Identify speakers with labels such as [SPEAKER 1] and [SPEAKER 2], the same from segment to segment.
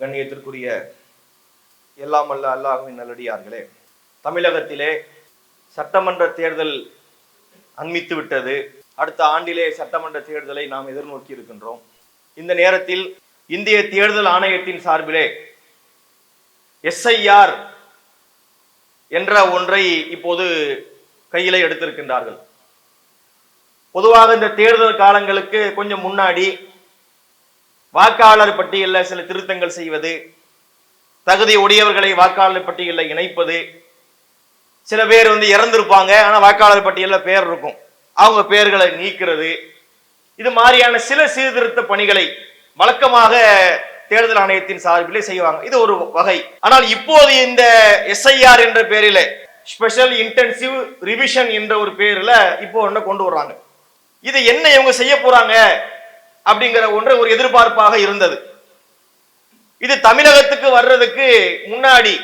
[SPEAKER 1] கண்ணியத்திற்குரிய எல்லாம் அல்ல அல்லாஹுவின் நல்லடியார்களே தமிழகத்திலே சட்டமன்ற தேர்தல் அண்மித்து விட்டது. அடுத்த ஆண்டிலே சட்டமன்ற தேர்தலை நாம் எதிர்நோக்கி இருக்கின்றோம். இந்த நேரத்தில் இந்திய தேர்தல் ஆணையத்தின் சார்பிலே எஸ்ஐஆர் என்ற ஒன்றை இப்போது கையிலே எடுத்திருக்கின்றார்கள். பொதுவாக இந்த தேர்தல் காலங்களுக்கு கொஞ்சம் முன்னாடி வாக்காளர் பட்டியலில் சில திருத்தங்கள் செய்வது தகுதி உடையவர்களை வாக்காளர் பட்டியலில் இணைப்பது. சில பேர் வந்து இறந்துருப்பாங்க ஆனால் வாக்காளர் பட்டியலில் பேர் இருக்கும். அவங்க பெயர்களை நீக்கிறது. இது மாதிரியான சில சீர்திருத்த பணிகளை வழக்கமாக தேர்தல் ஆணையத்தின் சார்பிலே செய்வாங்க. இது ஒரு வகை. ஆனால் இப்போது இந்த எஸ்ஐஆர் என்ற பேரில் ஸ்பெஷல் இன்டென்சிவ் ரிவிஷன் என்ற ஒரு பேரில் இப்போ ஒன்று கொண்டு வர்றாங்க. இது என்ன இவங்க செய்ய போறாங்க? அப்படிங்கிற ஒன்று ஒரு எதிர்பார்ப்பாக இருந்தது. இது தமிழகத்துக்கு வர்றதுக்கு முன்னாடி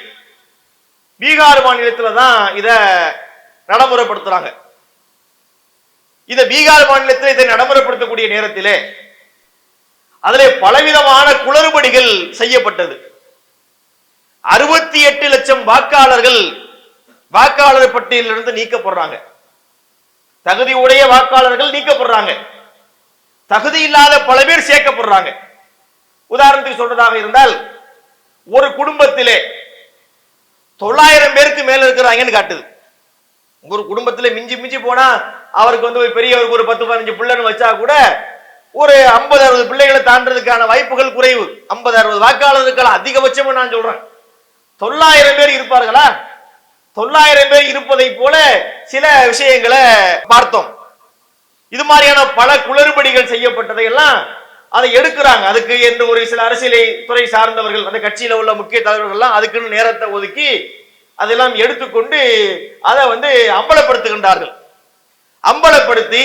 [SPEAKER 1] பீகார் மாநிலத்தில் தான் இத நடைமுறைப்படுத்துறாங்க. இதை பீகார் மாநிலத்தில் இதை நடைமுறைப்படுத்தக்கூடிய நேரத்திலே அதிலே பலவிதமான குளறுபடிகள் செய்யப்பட்டது. அறுபத்தி எட்டு லட்சம் வாக்காளர்கள் வாக்காளர் பட்டியலிருந்து நீக்கப்படுறாங்க. தகுதி உடைய வாக்காளர்கள் நீக்கப்படுறாங்க. தகுதி இல்லாத பல பேர் சேர்க்கப்படுறாங்க. உதாரணத்துக்கு சொல்றதாக இருந்தால் ஒரு குடும்பத்திலே தொள்ளாயிரம் பேருக்கு மேல இருக்கிறாங்கன்னு காட்டுது. ஒரு குடும்பத்துல மிஞ்சி மிஞ்சி போனா அவருக்கு வந்து ஒரு பெரியவருக்கு ஒரு பத்து பதினஞ்சு பிள்ளைன்னு வச்சா கூட ஒரு ஐம்பது அறுபது பிள்ளைகளை தாண்டதுக்கான வாய்ப்புகள் குறைவு. ஐம்பது அறுபது வாக்காளர்கள் அதிகபட்சம் நான் சொல்றேன். தொள்ளாயிரம் பேர் இருப்பார்களா? தொள்ளாயிரம் பேர் இருப்பதை போல சில விஷயங்களை பார்த்தோம். இது மாதிரியான பல குளறுபடிகள் செய்யப்பட்டதை எல்லாம் அதை எடுக்கிறாங்க. அதுக்கு என்று ஒரு சில அரசியலை துறை சார்ந்தவர்கள் அந்த கட்சியில உள்ள முக்கிய தலைவர்கள் எல்லாம் அதுக்குன்னு நேரத்தை ஒதுக்கி அதெல்லாம் எடுத்துக்கொண்டு அதை வந்து அம்பலப்படுத்துகின்றார்கள். அம்பலப்படுத்தி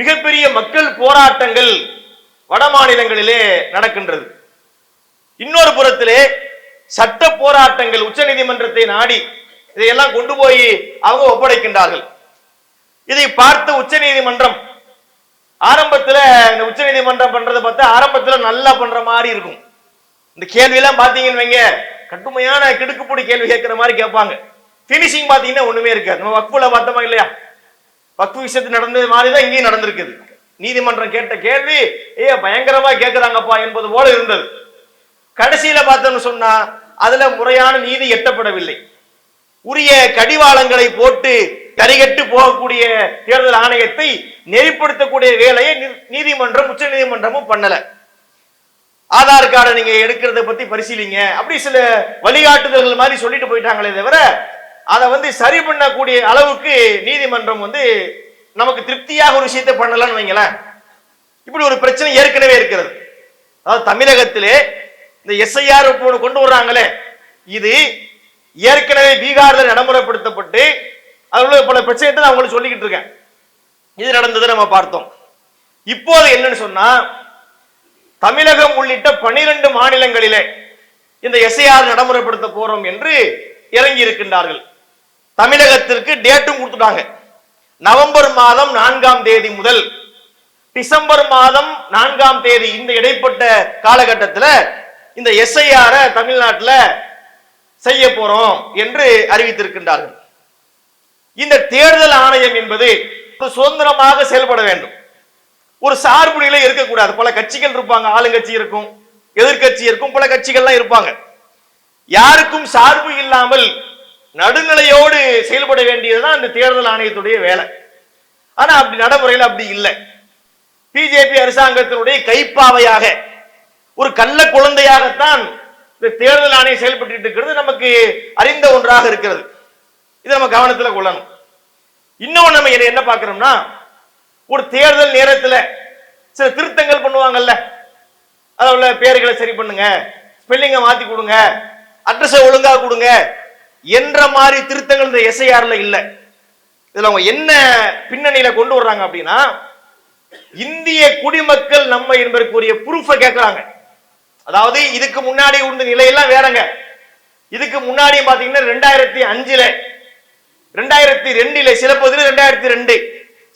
[SPEAKER 1] மிகப்பெரிய மக்கள் போராட்டங்கள் வட மாநிலங்களிலே நடக்கின்றது. இன்னொரு புறத்திலே சட்ட போராட்டங்கள் உச்சநீதிமன்றத்தை நாடி இதையெல்லாம் கொண்டு போய் அவங்க ஒப்படைக்கின்றார்கள். இதை பார்த்து உச்சநீதிமன்றம் ஆரம்பத்துல இந்த உச்சநீதிமன்றம் பண்றதை பார்த்தா ஆரம்பத்துல நல்லா பண்ற மாதிரி இருக்கும். இந்த கேள்வி எல்லாம் பாத்தீங்கன்னு வைங்க கடுமையான கிடுக்குப்பொடி கேள்வி கேட்கிற மாதிரி கேட்பாங்க. பினிஷிங் பாத்தீங்கன்னா ஒண்ணுமே இருக்காது. நம்ம வக்குல பார்த்தோமா இல்லையா? வக்கு விஷயத்து நடந்தது மாதிரி தான் இங்கேயும் நடந்திருக்குது. நீதிமன்றம் கேட்ட கேள்வி ஏ பயங்கரமா கேட்கிறாங்கப்பா என்பது போல இருந்தது. கடைசியில பார்த்தோம்னு சொன்னா அதுல முறையான நீதி எட்டப்படவில்லை. உரிய கடிவாளங்களை போட்டு கரிகட்டு போகக்கூடிய தேர்தல் ஆணையத்தை நெறிப்படுத்தக்கூடிய வேலையை நீ- நீதிமன்றம் உச்ச நீதிமன்றமும் பண்ணல. ஆதார் கார்டை நீங்க எடுக்கிறத பத்தி பரிசீலிங்க. அப்படி சில வழிகாட்டுதல்கள் மாதிரி சொல்லிட்டு போயிட்டாங்களே தவிர அதை வந்து சரி பண்ணக்கூடிய அளவுக்கு நீதிமன்றம் வந்து நமக்கு திருப்தியாக ஒரு விஷயத்தை பண்ணலன்னு வைங்களேன். இப்படி ஒரு பிரச்சனை ஏற்கனவே இருக்கிறது. அதாவது தமிழகத்திலே இந்த எஸ்ஐஆர் கொண்டு வர்றாங்களே. இது ஏற்கனவே பீகார்ல நடைமுறைப்படுத்தப்பட்டு அதில் உள்ள பல பிரச்சனை நான் அவங்களுக்கு சொல்லிக்கிட்டு இருக்கேன். இது நடந்ததை நம்ம பார்த்தோம். இப்போது என்னன்னு சொன்னா தமிழகம் உள்ளிட்ட பனிரெண்டு மாநிலங்களிலே இந்த எஸ்ஐஆர் நடைமுறைப்படுத்த போறோம் என்று இறங்கி இருக்கின்றார்கள். தமிழகத்திற்கு டேட்டும் கொடுத்துட்டாங்க. நவம்பர் மாதம் நான்காம் தேதி முதல் டிசம்பர் மாதம் நான்காம் தேதி இந்த இடைப்பட்ட காலகட்டத்தில் இந்த எஸ்ஐஆர தமிழ்நாட்டில் செய்ய போறோம் என்று அறிவித்திருக்கின்றார்கள். இந்த தேர்தல் ஆணையம் என்பது ஒரு சுதந்திரமாக செயல்பட வேண்டும். ஒரு சார்பு நிலை இருக்கக்கூடாது. பல கட்சிகள் இருப்பாங்க. ஆளுங்கட்சி இருக்கும் எதிர்கட்சி இருக்கும் பல கட்சிகள்லாம் இருப்பாங்க. யாருக்கும் சார்பு இல்லாமல் நடுநிலையோடு செயல்பட வேண்டியதுதான் இந்த தேர்தல் ஆணையத்துடைய வேலை. ஆனா அப்படி நடைமுறையில் அப்படி இல்லை. பிஜேபி அரசாங்கத்தினுடைய கைப்பாவையாக ஒரு கள்ள குழந்தையாகத்தான் இந்த தேர்தல் ஆணையம் செயல்பட்டு இருக்கிறது நமக்கு அறிந்த ஒன்றாக இருக்கிறது. இதை நம்ம கவனத்தில் கொள்ளணும். இன்னொன்று நம்ம இதை என்ன பார்க்குறோம்னா ஒரு தேர்தல் நேரத்தில் சில திருத்தங்கள் பண்ணுவாங்கல்ல. அதில் உள்ள பேர்களை சரி பண்ணுங்க ஸ்பெல்லிங்கை மாற்றி கொடுங்க அட்ரஸை ஒழுங்காக கொடுங்க என்ற மாதிரி திருத்தங்கள் இந்த எஸ்ஐஆரில் இல்லை. இதில் அவங்க என்ன பின்னணியில் கொண்டு வர்றாங்க அப்படின்னா இந்திய குடிமக்கள் நம்ம என்பதற்குரிய ப்ரூஃபை கேட்குறாங்க அதாவது இதுக்கு முன்னாடி உண்டு நிலையெல்லாம் வேறங்க. இதுக்கு முன்னாடி பாத்தீங்கன்னா ரெண்டாயிரத்தி அஞ்சுல ரெண்டாயிரத்தி ரெண்டுல சில பகுதியில் ரெண்டாயிரத்தி ரெண்டு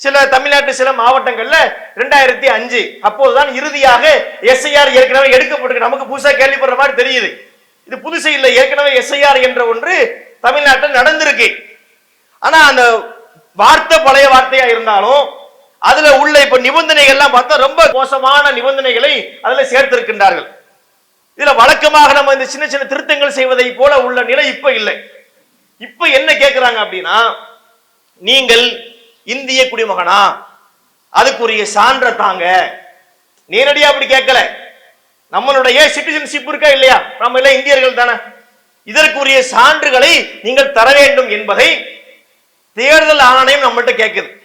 [SPEAKER 1] சில தமிழ்நாட்டு சில மாவட்டங்கள்ல ரெண்டாயிரத்தி அஞ்சு. அப்போதுதான் இறுதியாக எஸ்ஐஆர் ஏற்கனவே எடுக்கப்பட்டிருக்கு. நமக்கு புதுசா கேள்விப்படுற மாதிரி தெரியுது. இது புதுசு இல்லை. ஏற்கனவே எஸ்ஐஆர் என்ற ஒன்று தமிழ்நாட்டில் நடந்திருக்கு. ஆனா அந்த வார்த்தை பழைய வார்த்தையா இருந்தாலும் அதுல உள்ள இப்ப நிபந்தனைகள்லாம் பார்த்தா ரொம்ப மோசமான நிபந்தனைகளை அதுல சேர்த்திருக்கின்றார்கள். இதுல வழக்கமாக நம்ம இந்த சின்ன சின்ன திருத்தங்கள் செய்வதை போல உள்ள நிலை இப்ப இல்லை. இப்ப என்ன கேட்கிறாங்க அப்படின்னா நீங்கள் இந்திய குடிமகனா? அதுக்குரிய சான்ற தாங்க. நேரடியா அப்படி கேட்கல. நம்மளுடைய சிட்டிசன்ஷிப் இருக்கா இல்லையா? நம்ம எல்லாம் இந்தியர்கள் தானே. இதற்குரிய சான்றுகளை நீங்கள் தர வேண்டும் என்பதை தேர்தல் ஆணையம் நம்மகிட்ட கேட்குது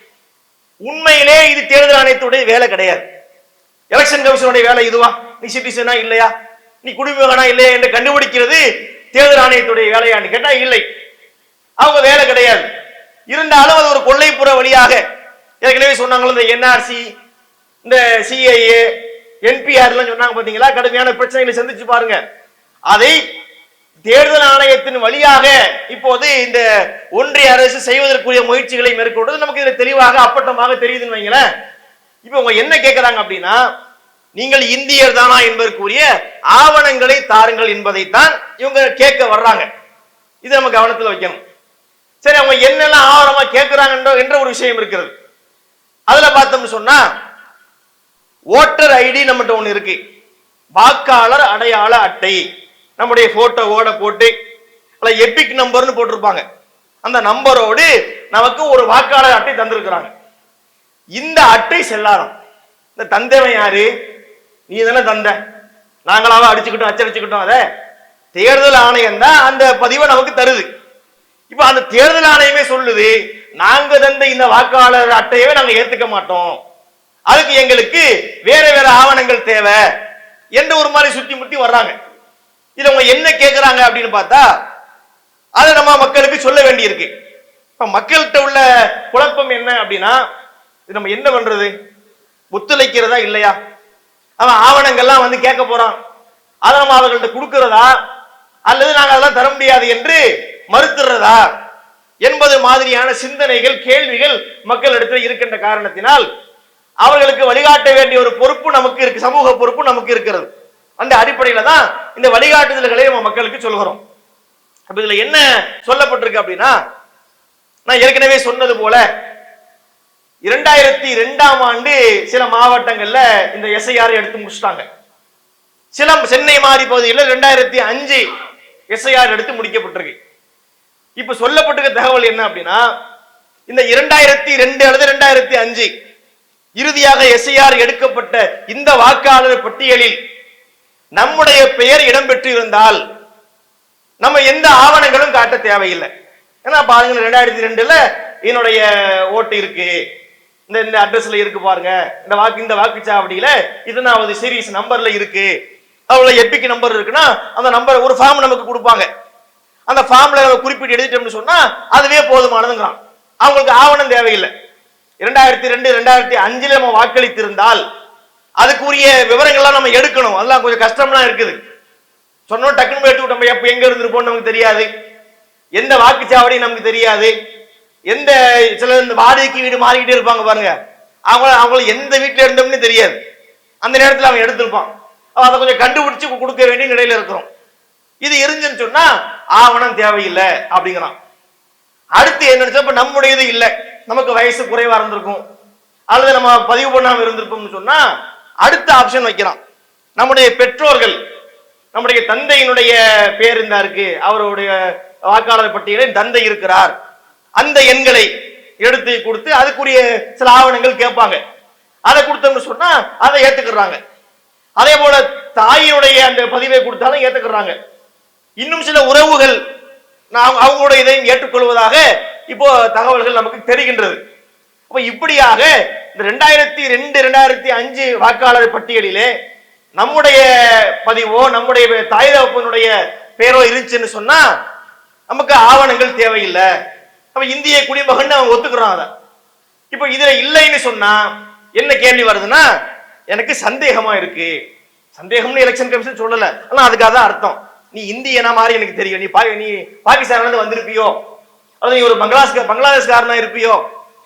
[SPEAKER 1] உண்மையிலே இது தேர்தல் ஆணையத்துடைய வேலை கிடையாது. எலெக்ஷன் கமிஷனுடைய வேலை இதுவா? நீ சிட்டிசனா இல்லையா? நீ குடிமகனா இல்லையா என்று கண்டுபிடிக்கிறது தேர்தல் ஆணையத்துடைய வேலையான்னு கேட்டா இல்லை. அவங்க வேலை கிடையாது. இருந்தாலும் அது ஒரு கொள்ளைப்புற வழியாக. ஏற்கனவே சொன்னாங்களோ இந்த என்ஆர்சி இந்த சிஐஏ என்பிஆர் எல்லாம் சொன்னாங்க பார்த்தீங்களா? கடுமையான பிரச்சனைகளை சந்திச்சு பாருங்க. அதை தேர்தல் ஆணையத்தின் வழியாக இப்போது இந்த ஒன்றிய அரசு செய்வதற்குரிய முயற்சிகளை மேற்கொள்வது நமக்கு இதுல தெளிவாக அப்பட்டமாக தெரியுதுன்னு வைங்களேன். இப்போ அவங்க என்ன கேட்குறாங்க அப்படின்னா நீங்கள் இந்தியர் தானா என்பதற்குரிய ஆவணங்களை தாருங்கள் என்பதைத்தான் இவங்க கேட்க வர்றாங்க. இது நம்ம கவனத்தில் வைக்கணும். சரி அவங்க என்னெல்லாம் ஆவணமா கேட்கிறாங்க என்ற ஒரு விஷயம் இருக்கிறது. அதுல பார்த்தோம்னு சொன்னா ஓட்டர் ஐடி நம்மகிட்ட ஒண்ணு இருக்கு. வாக்காளர் அடையாள அட்டை. நம்முடைய போட்டோவோட போட்டு அல்ல எபிக் நம்பர்னு போட்டிருப்பாங்க. அந்த நம்பரோடு நமக்கு ஒரு வாக்காளர் அட்டை தந்திருக்கிறாங்க. இந்த அட்டை செல்லாரம். இந்த தந்தவன் யாரு? நீ தானே தந்த. நாங்களாவ அடிச்சுக்கிட்டோம் அச்சடிச்சுக்கிட்டோம்? அதை தேர்தல் ஆணையம் தான் அந்த பதிவை நமக்கு தருது. இப்ப அந்த தேர்தல் ஆணையமே சொல்லுது நாங்க தந்த இந்த வாக்காளர் அட்டையவே நாங்க ஏத்துக்க மாட்டோம். அதுக்கு எங்களுக்கு வேற வேற ஆவணங்கள் தேவை. என்று ஒரு மாதிரி சுத்தி முத்தி வர்றாங்க. இதுல அவங்க என்ன கேட்கறாங்க அப்படின்னு பார்த்தா அதை நம்ம மக்களுக்கு சொல்ல வேண்டியிருக்கு. இப்ப மக்கள்கிட்ட உள்ள குழப்பம் என்ன அப்படின்னா இது நம்ம என்ன பண்றது? ஒத்துழைக்கிறதா இல்லையா? அவன் ஆவணங்கள்லாம் வந்து கேட்க போறான். அதை நம்ம அவர்கள்ட்ட கொடுக்கிறதா? அல்லது நாங்கள் அதெல்லாம் தர முடியாது என்று மறுத்துறதா? என்பது மாதிரியான சிந்தனைகள் கேள்விகள் மக்களிடத்தில் இருக்கின்ற காரணத்தினால் அவர்களுக்கு வழிகாட்ட வேண்டிய ஒரு பொறுப்பு நமக்கு இருக்கு சமூக பொறுப்பு நமக்கு இருக்கிறது. அந்த அடிப்படையில தான் இந்த வழிகாட்டுதல்களை நம்ம மக்களுக்கு சொல்கிறோம். அப்ப இதுல என்ன சொல்லப்பட்டிருக்கு அப்படின்னா நான் ஏற்கனவே சொன்னது போல இரண்டாயிரத்தி ரெண்டாம் ஆண்டு சில மாவட்டங்கள்ல இந்த எஸ்ஐஆர் எடுத்து முடிச்சிட்டாங்க. சில சென்னை மாதிரி பகுதிகளில் ரெண்டாயிரத்தி அஞ்சு எஸ்ஐஆர் எடுத்து முடிக்கப்பட்டிருக்கு. இப்ப சொல்லப்பட்டிருக்க தகவல் என்ன அப்படின்னா இந்த இரண்டாயிரத்தி ரெண்டு அல்லது ரெண்டாயிரத்தி அஞ்சு இறுதியாக எஸ்ஐஆர் எடுக்கப்பட்ட இந்த வாக்காளர் பட்டியலில் நம்முடைய பெயர் இடம்பெற்று இருந்தால் நம்ம எந்த ஆவணங்களும் காட்ட தேவையில்லை. ஏன்னா பாருங்க ரெண்டாயிரத்தி ரெண்டுல என்னுடைய ஓட்டு இருக்கு. இந்த இந்த அட்ரஸ்ல இருக்கு பாருங்க. இந்த வாக்கு இந்த வாக்குச்சாவடியில இதனாவது சீரிஸ் நம்பர்ல இருக்கு. அவ்வளவு எப்பிக் நம்பர் இருக்குன்னா அந்த நம்பர் ஒரு ஃபார்ம் நமக்கு கொடுப்பாங்க. அந்த ஃபார்ம்ல குறிப்பிட்டு எழுதிட்டோம்னு சொன்னா அதுவே போதுமானதுங்கிறான். அவங்களுக்கு ஆவணம் தேவையில்லை. இரண்டாயிரத்தி ரெண்டு ரெண்டாயிரத்தி அஞ்சுல நம்ம வாக்களித்திருந்தால் அதுக்குரிய விவரங்கள்லாம் நம்ம எடுக்கணும். அதெல்லாம் கொஞ்சம் கஷ்டம்லாம் இருக்குது. சொன்னோம் டக்குன்னு போய் எடுத்து நம்ம எப்ப எங்க இருந்திருப்போம் நமக்கு தெரியாது. எந்த வாக்குச்சாவடி நமக்கு தெரியாது. எந்த சில இந்த வாடகைக்கு வீடு மாறிக்கிட்டே இருப்பாங்க பாருங்க. அவங்க அவங்கள எந்த வீட்டில் இருந்தோம்னு தெரியாது. அந்த நேரத்தில் அவன் எடுத்திருப்பான். அவன் அதை கொஞ்சம் கண்டுபிடிச்சு கொடுக்க வேண்டிய நிலையில இருக்கிறோம். இது இருந்துன்னு சொன்னா ஆவணம் தேவையில்லை அப்படிங்கிறான். அடுத்து என்ன இப்ப நம்முடையது இல்லை. நமக்கு வயசு குறைவா இருந்திருக்கும். அல்லது நம்ம பதிவு பண்ணாம இருந்திருப்போம்னு சொன்னா அடுத்த ஆப்ஷன் வைக்கிறான். நம்முடைய பெற்றோர்கள் நம்முடைய தந்தையினுடைய பேர் இருந்தா இருக்கு. அவருடைய வாக்காளர் பட்டியலில் தந்தை இருக்கிறார். அந்த எண்களை எடுத்து கொடுத்து அதுக்குரிய சில ஆவணங்கள் கேட்பாங்க. அதை கொடுத்தோம்னு சொன்னா அதை ஏத்துக்கிறாங்க. அதே போல தாயினுடைய அந்த பதிவை கொடுத்தாலும் ஏத்துக்கிறாங்க. இன்னும் சில உறவுகள் நாம் அவங்களுடைய இதையும் ஏற்றுக்கொள்வதாக இப்போ தகவல்கள் நமக்கு தெரிகின்றது. அப்ப இப்படியாக இந்த ரெண்டாயிரத்தி ரெண்டு ரெண்டாயிரத்தி அஞ்சு வாக்காளர் பட்டியலிலே நம்முடைய பதிவோ நம்முடைய தாய் தகப்பனுடைய பேரோ இருந்துச்சுன்னு சொன்னா நமக்கு ஆவணங்கள் தேவையில்லை. அவன் இந்திய குடிமகன் அவன் ஒத்துக்கிறான் அதை இப்போ இதுல இல்லைன்னு சொன்னா என்ன கேள்வி வருதுன்னா எனக்கு சந்தேகமா இருக்கு. சந்தேகம்னு எலெக்ஷன் கமிஷன் சொல்லல. ஆனா அதுக்காக தான் அர்த்தம். நீ இந்தியனா மாதிரி எனக்கு தெரியும். நீ பா நீ பாகிஸ்தான்ல இருந்து வந்திருப்பியோ? அல்லது நீ ஒரு பங்களாதேஷ் பங்களாதேஷ்காரனா இருப்பியோ?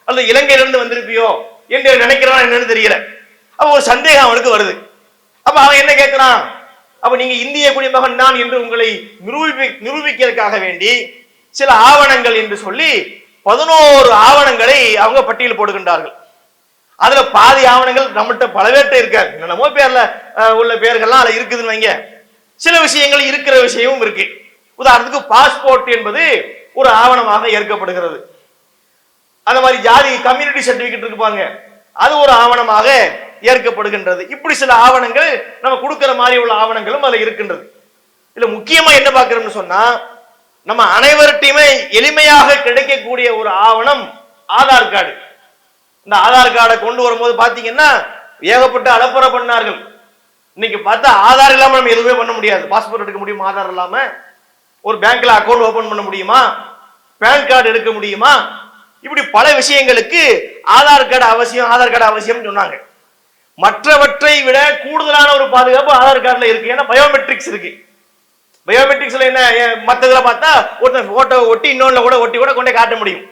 [SPEAKER 1] அல்லது இலங்கையிலிருந்து வந்திருப்பியோ? என்று நினைக்கிறான் என்னன்னு தெரியல. அப்ப ஒரு சந்தேகம் அவனுக்கு வருது. அப்ப அவன் என்ன கேட்கிறான் அப்ப நீங்க இந்திய குடிமகன் தான் என்று உங்களை நிரூபி நிரூபிக்கிறதுக்காக வேண்டி சில ஆவணங்கள் என்று சொல்லி பதினோரு ஆவணங்களை அவங்க பட்டியல் போடுகின்றார்கள். அதுல பாதி ஆவணங்கள் நம்மகிட்ட பல பேர்ட்ட இருக்காது. என்னென்னமோ பேர்ல அஹ், உள்ள பேர்கள்லாம் அதுல இருக்குதுன்னு வைங்க. சில விஷயங்கள் இருக்கிற விஷயமும் இருக்கு. உதாரணத்துக்கு பாஸ்போர்ட் என்பது ஒரு ஆவணமாக ஏற்கப்படுகிறது. அந்த மாதிரி ஜாதி கம்யூனிட்டி சர்டிபிகேட் இருப்பாங்க அது ஒரு ஆவணமாக ஏற்கப்படுகின்றது. இப்படி சில ஆவணங்கள் நம்ம கொடுக்கிற மாதிரி உள்ள ஆவணங்களும் அதுல இருக்கின்றது. இதுல முக்கியமா என்ன பாக்குறோம்னு சொன்னா நம்ம அனைவர்கிட்டையுமே எளிமையாக கிடைக்கக்கூடிய ஒரு ஆவணம் ஆதார் கார்டு. இந்த ஆதார் கார்டை கொண்டு வரும்போது பாத்தீங்கன்னா ஏகப்பட்ட அலப்புற பண்ணார்கள். இன்னைக்கு பார்த்தா ஆதார் இல்லாம நம்ம எதுவுமே பண்ண முடியாது. பாஸ்போர்ட் எடுக்க முடியுமா ஆதார் இல்லாம? ஒரு பேங்க்ல அக்கௌண்ட் ஓபன் பண்ண முடியுமா? பேன் கார்டு எடுக்க முடியுமா? இப்படி பல விஷயங்களுக்கு ஆதார் கார்டு அவசியம் ஆதார் கார்டு அவசியம் சொன்னாங்க. மற்றவற்றை விட கூடுதலான ஒரு பாதுகாப்பு ஆதார் கார்டுல இருக்கு. ஏன்னா பயோமெட்ரிக்ஸ் இருக்கு. பயோமெட்ரிக்ஸில் என்ன மற்றதில் பார்த்தா ஒருத்தன் ஃபோட்டோ ஒட்டி இன்னொன்று கூட ஒட்டி கூட கொண்டே காட்ட முடியும்.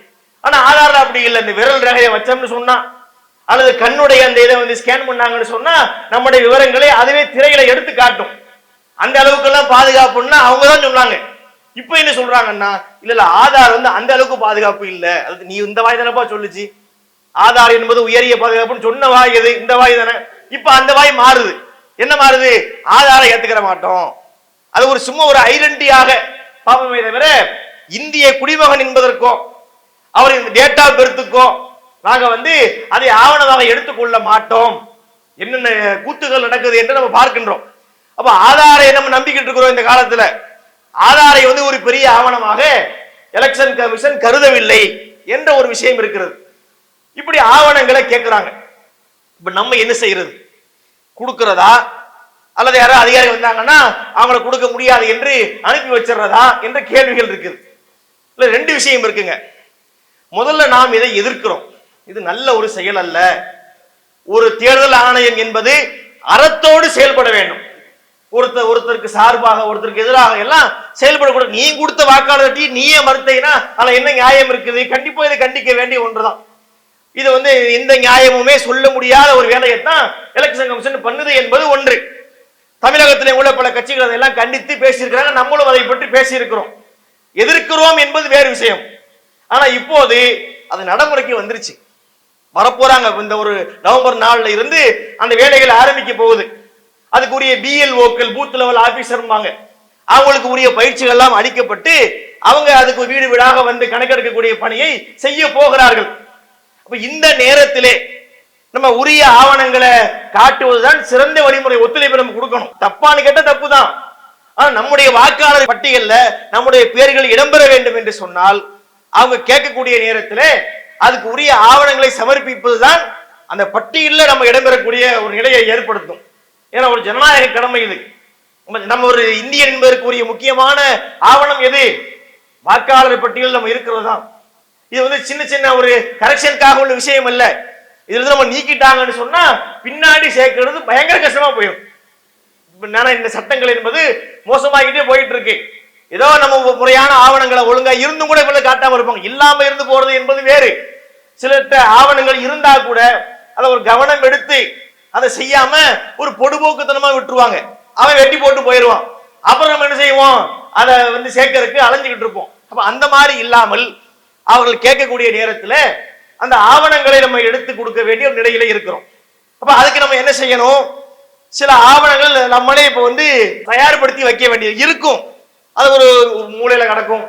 [SPEAKER 1] ஆனால் ஆதாரில் அப்படி இல்லை. இந்த விரல் ரகையை வச்சோம்னு சொன்னால் அல்லது கண்ணுடைய அந்த இதை வந்து ஸ்கேன் பண்ணாங்கன்னு சொன்னால் நம்முடைய விவரங்களை அதுவே திரையில எடுத்து காட்டும். அந்த அளவுக்கெல்லாம் பாதுகாப்புன்னா அவங்க தான் சொன்னாங்க. இப்போ என்ன சொல்றாங்கன்னா இல்ல இல்ல ஆதார் வந்து அந்த அளவுக்கு பாதுகாப்பு இல்லை. அது நீ இந்த வாய் தானப்பா சொல்லுச்சு. ஆதார் என்பது உயரிய பாதுகாப்புன்னு சொன்ன வாய் எது? இந்த வாய் தானே. இப்போ அந்த வாய் மாறுது. என்ன மாறுது? ஆதாரை ஏத்துக்கிற மாட்டோம். அது ஒரு சும்மா ஒரு ஐடென்டியாக பாவமே தவிர இந்திய குடிமகன் என்பதற்கோ அவர் இந்த டேட் ஆஃப் பெர்த்துக்கோ நாங்க வந்து அதை ஆவணமாக எடுத்துக்கொள்ள மாட்டோம். என்னென்ன கூத்துகள் நடக்குது என்று நம்ம பார்க்கின்றோம். அப்ப ஆதாரை நம்ம நம்பிக்கிட்டு இருக்கிறோம் இந்த காலத்துல. ஆதாரை வந்து ஒரு பெரிய ஆவணமாக எலெக்ஷன் கமிஷன் கருதவில்லை என்ற ஒரு விஷயம் இருக்கிறது. இப்படி ஆவணங்களை கேட்கிறாங்க. இப்ப நம்ம என்ன செய்யறது? கொடுக்கிறதா அல்லது யாரோ அதிகாரி வந்தாங்கன்னா அவங்களை கொடுக்க முடியாது என்று அனுப்பி வச்சிடுறதா என்ற கேள்விகள் இருக்குது. இல்லை ரெண்டு விஷயம் இருக்குங்க. முதல்ல நாம் இதை எதிர்க்கிறோம். இது நல்ல ஒரு செயல் அல்ல. ஒரு தேர்தல் ஆணையம் என்பது அறத்தோடு செயல்பட வேண்டும். ஒருத்தர் ஒருத்தருக்கு சார்பாக ஒருத்தருக்கு எதிராக எல்லாம் செயல்படக்கூடாது நீ கொடுத்த வாக்காளர்ட்டி நீயே மறுத்தீங்கன்னா அதில் என்ன நியாயம் இருக்குது? கண்டிப்பாக இதை கண்டிக்க வேண்டிய ஒன்றுதான். இது வந்து எந்த நியாயமுமே சொல்ல முடியாத ஒரு வேலையைத்தான் எலெக்ஷன் கமிஷன் பண்ணுது என்பது ஒன்று. தமிழகத்திலே உள்ள பல கட்சிகள் அதையெல்லாம் கண்டித்து பேசியிருக்கிறாங்க. நம்மளும் அதை பற்றி பேசியிருக்கிறோம். எதிர்க்கிறோம் என்பது வேறு விஷயம். ஆனா இப்போது அது நடைமுறைக்கு வந்துருச்சு. வரப்போறாங்க. இந்த ஒரு நவம்பர் நாளில் இருந்து அந்த வேலைகள் ஆரம்பிக்க போகுது. அதுக்குரிய பிஎல்ஓக்கள் பூத் லெவல் ஆபீசர்பாங்க அவங்களுக்கு உரிய பயிற்சிகள் எல்லாம் அளிக்கப்பட்டு அவங்க அதுக்கு வீடு வீடாக வந்து கணக்கெடுக்கக்கூடிய பணியை செய்ய போகிறார்கள். அப்ப இந்த நேரத்திலே நம்ம உரிய ஆவணங்களை காட்டுவதுதான் சிறந்த வழிமுறை ஒத்துழைப்பு நம்ம கொடுக்கணும். தப்பான்னு கேட்ட தப்பு தான் ஆனா நம்முடைய வாக்காளர் பட்டியல்ல நம்முடைய பேர்கள் இடம்பெற வேண்டும் என்று சொன்னால் அவங்க கேட்கக்கூடிய நேரத்தில் அதுக்கு உரிய ஆவணங்களை சமர்ப்பிப்பதுதான் அந்த பட்டியலில் நம்ம இடம்பெறக்கூடிய ஒரு நிலையை ஏற்படுத்தும். ஏன்னா ஒரு ஜனநாயக கடமை இது. நம்ம- நம்ம ஒரு இந்தியன் என்பதற்குரிய முக்கியமான ஆவணம் எது? வாக்காளர் பட்டியல் நம்ம இருக்கிறது தான். இது வந்து சின்ன சின்ன ஒரு கரெக்ஷனுக்காக உள்ள விஷயம் இல்லை இதுல இருந்து நம்ம நீக்கிட்டாங்கன்னு சொன்னா பின்னாடி சேர்க்கிறது பயங்கர கஷ்டமா போயிடும் என்னன்னா இந்த சட்டங்கள் என்பது மோசமாகிட்டே போயிட்டு இருக்கு ஏதோ நம்ம முறையான ஆவணங்களை ஒழுங்கா இருந்தும் கூட இவ்வளவு காட்டாம இருப்பாங்க. இல்லாம இருந்து போறது என்பது வேறு. சிலர்கிட்ட ஆவணங்கள் இருந்தா கூட அதை ஒரு கவனம் எடுத்து அதை செய்யாம ஒரு பொடுபோக்குத்தனமா விட்டுருவாங்க. அவன் வெட்டி போட்டு போயிடுவான் அப்புறம் நம்ம என்ன செய்வோம்? அதை வந்து சேர்க்கறதுக்கு அலைஞ்சுக்கிட்டு இருப்போம். அப்ப அந்த மாதிரி இல்லாமல் அவர்கள் கேட்கக்கூடிய நேரத்துல அந்த ஆவணங்களை நம்ம எடுத்து கொடுக்க வேண்டிய ஒரு நிலையில இருக்கிறோம். அப்ப அதுக்கு நம்ம என்ன செய்யணும்? சில ஆவணங்கள் நம்மளே இப்ப வந்து தயார்படுத்தி வைக்க வேண்டியது இருக்கும். அது ஒரு மூலையில கிடக்கும்.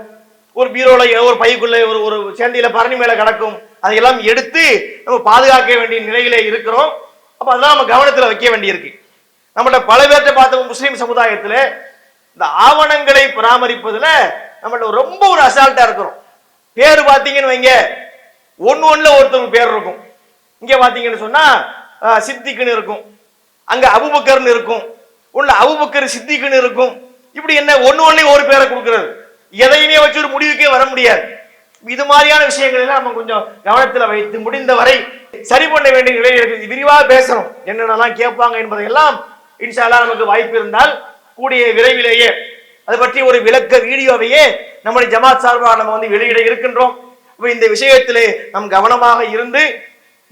[SPEAKER 1] ஒரு பீரோல ஒரு பைக்குள்ள ஒரு ஒரு சேந்தியில பரணி மேல கிடக்கும். அதையெல்லாம் எடுத்து நம்ம பாதுகாக்க வேண்டிய நிலையில இருக்கிறோம். அப்ப அதெல்லாம் நம்ம கவனத்துல வைக்க வேண்டியிருக்கு. நம்மள்ட்ட பல பேர்ட்ட பார்த்த முஸ்லீம் சமுதாயத்துல. இந்த ஆவணங்களை பராமரிப்பதுல நம்மள்ட்ட ரொம்ப ஒரு அசால்ட்டா இருக்கிறோம். பேர் பார்த்தீங்கன்னு வைங்க. ஒன்று ஒன்றில் ஒருத்தவங்க பேர் இருக்கும். இங்கே பார்த்தீங்கன்னு சொன்னால் சித்திக்குன்னு இருக்கும். அங்கே அபுபக்கர்னு இருக்கும். உள்ள அபுபக்கர் சித்திக்குன்னு இருக்கும். இப்படி என்ன ஒன்று ஒன்றையும் ஒரு பேரை கொடுக்கிறது. எதையுமே வச்சு ஒரு முடிவுக்கே வர முடியாது. இது மாதிரியான விஷயங்கள் எல்லாம் நம்ம கொஞ்சம் கவனத்தில் வைத்து முடிந்த வரை சரி பண்ண வேண்டிய நிலையில் இருக்குது விரிவாக பேசணும். என்னென்னலாம் கேட்பாங்க என்பதையெல்லாம் இன்ஷா நமக்கு வாய்ப்பு இருந்தால் கூடிய விரைவிலேயே அது பற்றி ஒரு விளக்க வீடியோவையே நம்முடைய ஜமாத் சார்பாக நம்ம வந்து வெளியிட இருக்கின்றோம். இப்போ இந்த விஷயத்திலே நம் கவனமாக இருந்து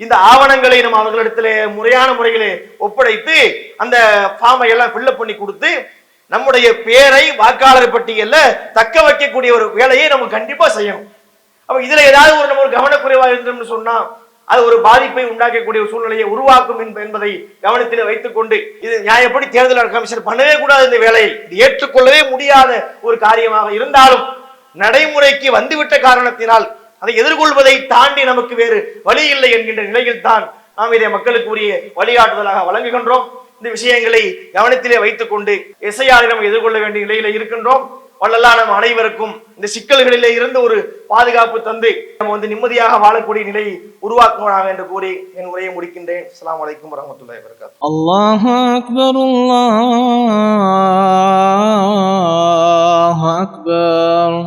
[SPEAKER 1] இந்த ஆவணங்களை நம்ம அவர்களிடத்துல முறையான முறையிலே ஒப்படைத்து அந்த ஃபார்மை எல்லாம் ஃபில்லப் பண்ணி கொடுத்து நம்முடைய பேரை வாக்காளர் பட்டியல்ல தக்க வைக்கக்கூடிய ஒரு வேலையை நம்ம கண்டிப்பா செய்யணும். அப்ப இதுல ஏதாவது ஒரு நம்ம ஒரு கவனக்குறைவாக இருந்தோம்னு சொன்னா அது ஒரு பாதிப்பை உண்டாக்கக்கூடிய ஒரு சூழ்நிலையை உருவாக்கும் என்பதை கவனத்தில் வைத்துக்கொண்டு இது நியாயப்படி தேர்தல் கமிஷன் பண்ணவே கூடாது இந்த வேலையை. இது ஏற்றுக்கொள்ளவே முடியாத ஒரு காரியமாக இருந்தாலும் நடைமுறைக்கு வந்துவிட்ட காரணத்தினால் அதை எதிர்கொள்வதை தாண்டி நமக்கு வேறு வழி இல்லை என்கின்ற நிலையில் தான் நாம் இதை மக்களுக்கு உரிய வழிகாட்டுதலாக வழங்குகின்றோம். இந்த விஷயங்களை கவனத்திலே வைத்துக் கொண்டு இசையாரை நம்ம எதிர்கொள்ள வேண்டிய நிலையில இருக்கின்றோம். வல்லல்லா நம் அனைவருக்கும் இந்த சிக்கல்களிலே இருந்து ஒரு பாதுகாப்பு தந்து நம்ம வந்து நிம்மதியாக வாழக்கூடிய நிலையை உருவாக்குவானாக என்று கூறி என் உரையை முடிக்கின்றேன். அஸ்லாம் வலைக்கும் வரமத்துல்லாஹி வபரகாத்
[SPEAKER 2] அல்லாஹ் அக்பர் அல்லாஹ் அக்பர்